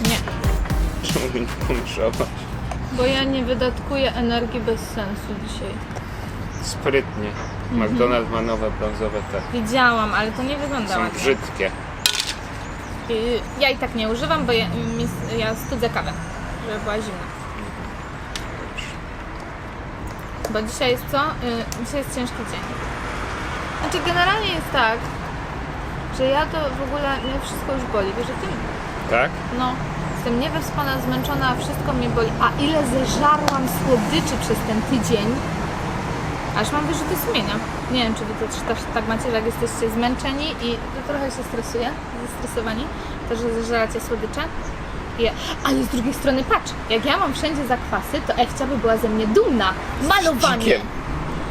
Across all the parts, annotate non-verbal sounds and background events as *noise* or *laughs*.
Nie, Czemu mi nie pomieszałaś? bo ja nie wydatkuję energii bez sensu dzisiaj. Sprytnie. Mhm. McDonald's ma nowe brązowe te. Widziałam, ale to nie wygląda Są ładnie. brzydkie. Y, Ja i tak nie używam, bo ja, mi, ja studzę kawę, żeby była zimna. Bo dzisiaj jest co? Y, Dzisiaj jest ciężki dzień. Znaczy generalnie jest tak, że ja to w ogóle mnie wszystko już boli, wiesz o tym? Tak? No, jestem niewyspana, zmęczona, wszystko mnie boli. A ile zeżarłam słodyczy przez ten tydzień, aż mam wyrzuty sumienia. Nie wiem, czy wy to też tak macie, że jak jesteście zmęczeni i to trochę się stresuje, zestresowani, to, że zeżeracie słodycze. I, ale z drugiej strony patrz, jak ja mam wszędzie zakwasy, to Ewcia by była ze mnie dumna. Malowanie,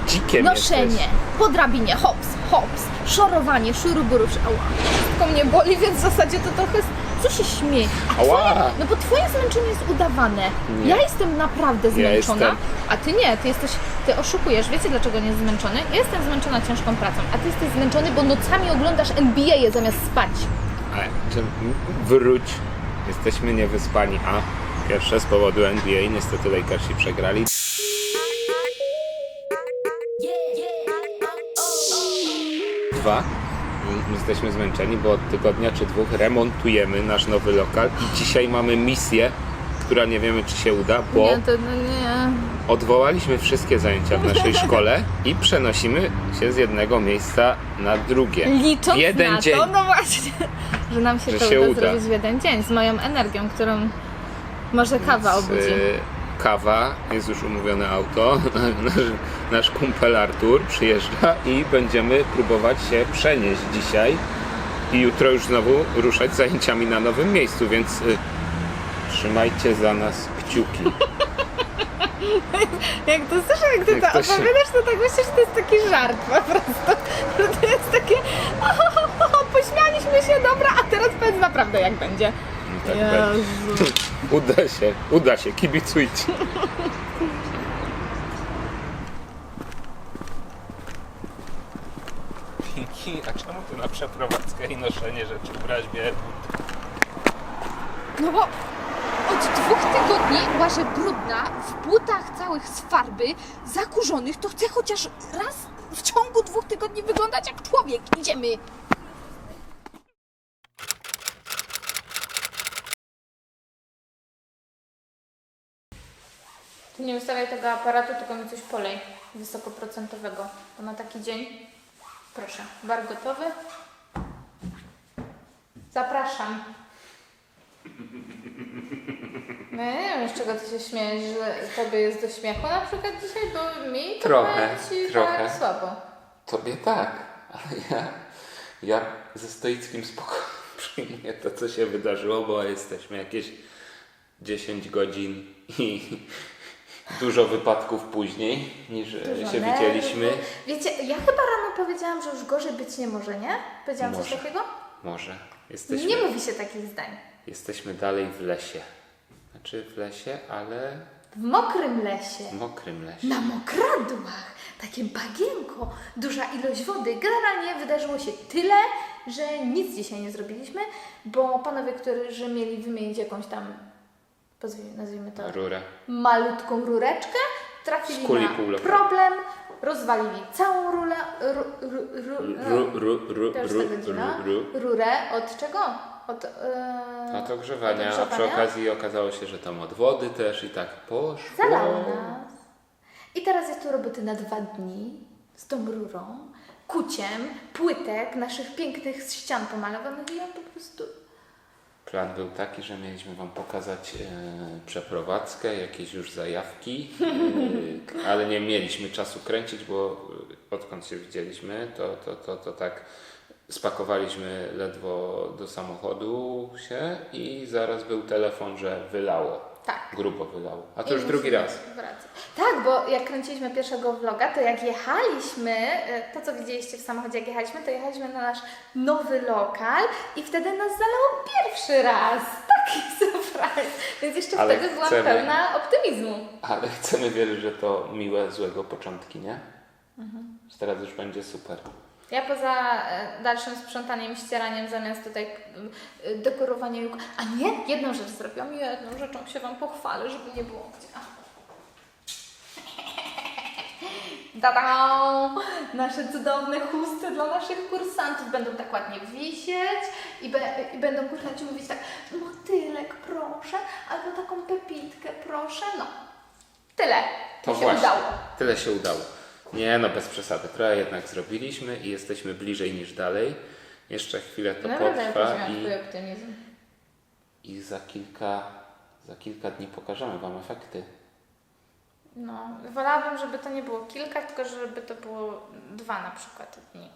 Dzikiem. Noszenie, jesteś. po drabinie, hops, hops, szorowanie, szuruburu, ała. Wszystko mnie boli, więc w zasadzie to trochę... Co się śmieje? A Ała. twoje, no bo twoje zmęczenie jest udawane. Nie. Ja jestem naprawdę zmęczona, jestem. a ty nie, ty jesteś, ty oszukujesz. Wiecie dlaczego nie jest zmęczony? Ja jestem zmęczona ciężką pracą, a ty jesteś zmęczony, bo nocami oglądasz NBA zamiast spać. Ale czy wróć. Jesteśmy niewyspani. A pierwsze z powodu NBA. Niestety Lakersi przegrali. Dwa. mm, Jesteśmy zmęczeni, bo od tygodnia czy dwóch remontujemy nasz nowy lokal i dzisiaj mamy misję, która nie wiemy czy się uda, bo Nie, to no nie. odwołaliśmy wszystkie zajęcia w naszej *laughs* szkole i przenosimy się z jednego miejsca na drugie. Licząc Jeden na dzień. to, no właśnie, *laughs* że nam się Że to się uda, uda. zrobić w jeden dzień z moją energią, którą może kawa obudzi. y, kawa, jest już umówione auto. *laughs* Nasz, nasz kumpel Artur przyjeżdża i będziemy próbować się przenieść dzisiaj i jutro już znowu ruszać zajęciami na nowym miejscu, więc y, trzymajcie za nas kciuki. *laughs* Jak to słyszę, jak ty Jak to to się- opowiadasz, to tak myślę, że to jest taki żart po prostu. *laughs* Że to jest takie pośmialiśmy się, dobra, a teraz powiedz naprawdę jak będzie. Tak będzie. Uda się, uda się, kibicujcie. Pinki, a czemu ty na przeprowadzkę i noszenie rzeczy ubrać białe buty? No bo od dwóch tygodni łażę brudna, w butach całych z farby, zakurzonych, to chcę chociaż raz w ciągu dwóch tygodni wyglądać jak człowiek. Idziemy. Ty nie ustawiaj tego aparatu, tylko mi coś polej wysokoprocentowego. To na taki dzień. Proszę, bar gotowy. Zapraszam. No ja nie wiem, z czego ty się śmiejesz, że tobie jest do śmiechu na przykład dzisiaj, bo mi to Trochę, ci trochę. tak słabo. Tobie tak, ale ja, ja ze stoickim spokojem *laughs* przyjmuję to, co się wydarzyło, bo jesteśmy jakieś 10 godzin i dużo wypadków później niż e, Dużo się nerwów. widzieliśmy. Wiecie, ja chyba rano powiedziałam, że już gorzej być nie może, nie? Powiedziałam coś Może. takiego? Może. Jesteśmy, Nie mówi się takich zdań. jesteśmy dalej w lesie. Znaczy w lesie, ale W mokrym lesie. w mokrym lesie. Na mokradłach, takie bagienko, duża ilość wody. Generalnie wydarzyło się tyle, że nic dzisiaj nie zrobiliśmy, bo panowie, którzy mieli wymienić jakąś tam, nazwijmy to, Rurę. malutką rureczkę, trafili Skuli na problem, rozwalili całą rulę, ru, ru, ru, Ru, ru, ru, to już ru, ta godzina, ru, ru. rurę od czego? Od, yy, Od ogrzewania, a przy okazji okazało się, że tam od wody też i tak poszło. Zalało nas. I teraz jest tu roboty na dwa dni z tą rurą, kuciem, płytek, naszych pięknych ścian pomalowanych i ja po prostu... Plan był taki, że mieliśmy Wam pokazać e, przeprowadzkę, jakieś już zajawki, e, *laughs* ale nie mieliśmy czasu kręcić, bo e, odkąd się widzieliśmy, to, to, to, to tak spakowaliśmy ledwo do samochodu się i zaraz był telefon, że wylało. Tak. Grubo wylało. A to I już drugi raz. wracać. Tak, bo jak kręciliśmy pierwszego vloga, to jak jechaliśmy, e, to co widzieliście w samochodzie, jak jechaliśmy, to jechaliśmy na nasz nowy lokal i wtedy nas zalało pierwszy raz. *laughs* Taki surprise. Więc jeszcze Ale wtedy byłam chcemy- pełna optymizmu. Ale chcemy wierzyć, że to miłe, złego początki, nie? Mhm. Że Teraz już będzie super. Ja poza e, dalszym sprzątaniem, ścieraniem, zamiast tutaj e, dekorowania. A nie, jedną rzecz zrobiłam, jedną rzeczą się Wam pochwalę, żeby nie było gdzie. Tada! Nasze cudowne chusty dla naszych kursantów będą tak ładnie wisieć i, be, i będą kursanci mówić tak motylek proszę, albo taką pepitkę proszę, no. Tyle. To się właśnie. udało. Tyle się udało. Nie no, bez przesady. Trochę jednak zrobiliśmy i jesteśmy bliżej niż dalej. Jeszcze chwilę to Naprawdę potrwa podziwiam i, Twój optymizm. i za kilka, za kilka dni pokażemy Wam efekty. No, wolałabym, żeby to nie było kilka, tylko żeby to było dwa na przykład dni.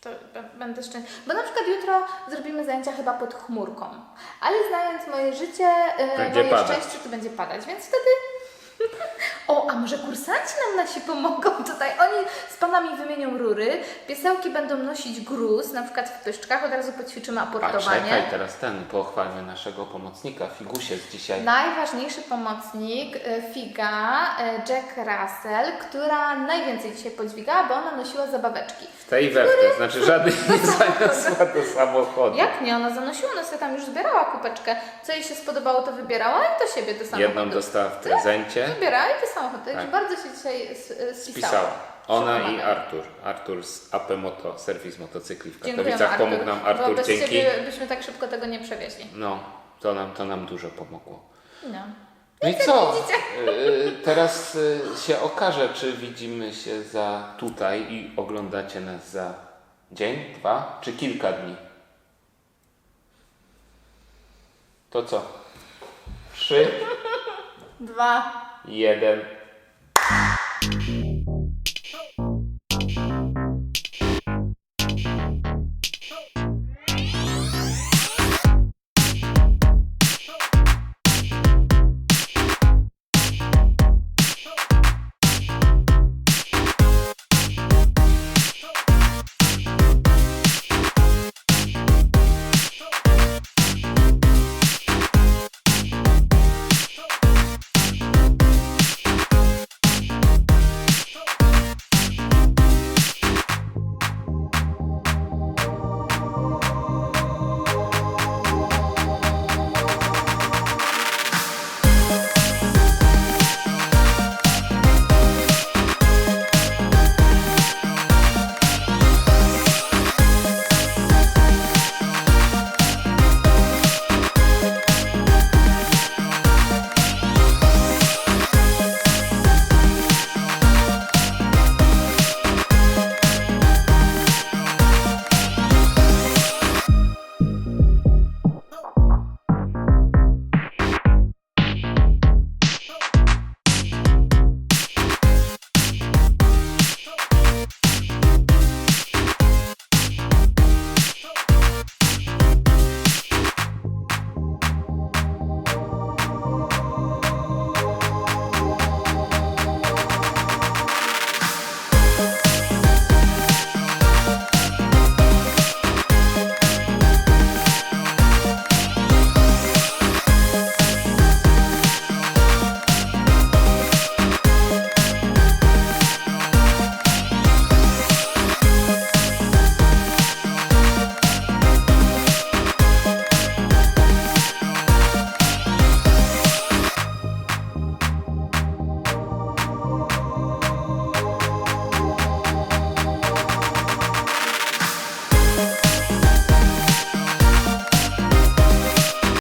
To będę szczęśliwa. Bo na przykład jutro zrobimy zajęcia chyba pod chmurką. Ale znając moje życie, e, Będzie moje padać. szczęście, to będzie padać, więc wtedy... Może kursanci nam nasi pomogą tutaj? Oni z panami wymienią rury, piesełki będą nosić gruz, na przykład w pyszczkach, od razu poćwiczymy A aportowanie. czekaj, teraz ten, pochwalmy naszego pomocnika, Figusie z dzisiaj. Najważniejszy pomocnik, e, Figa, e, Jack Russell, która najwięcej dzisiaj podźwigała, bo ona nosiła zabaweczki. W tej we w tej, znaczy żadnej *laughs* nie zaniosła do samochodu. Jak nie? Ona zanosiła, ona sobie tam już zbierała kupeczkę. Co jej się spodobało, to wybierała i do siebie do samochodu. Jedną dostała w prezencie, Wybierała i do samochodu. Także Tak. bardzo się dzisiaj e, spisała. pisała. Ona i. Artur. Artur z AP Moto, serwis motocykli w Katowicach. Pomógł nam Bo Artur, bez dzięki. Ciebie byśmy tak szybko tego nie przewieźli. No, to nam, to nam dużo pomogło. No. No i co? Y, Teraz y, się okaże, czy widzimy się za tutaj i oglądacie nas za dzień, dwa, czy kilka dni. To co? Trzy, *laughs* Dwa. jeden.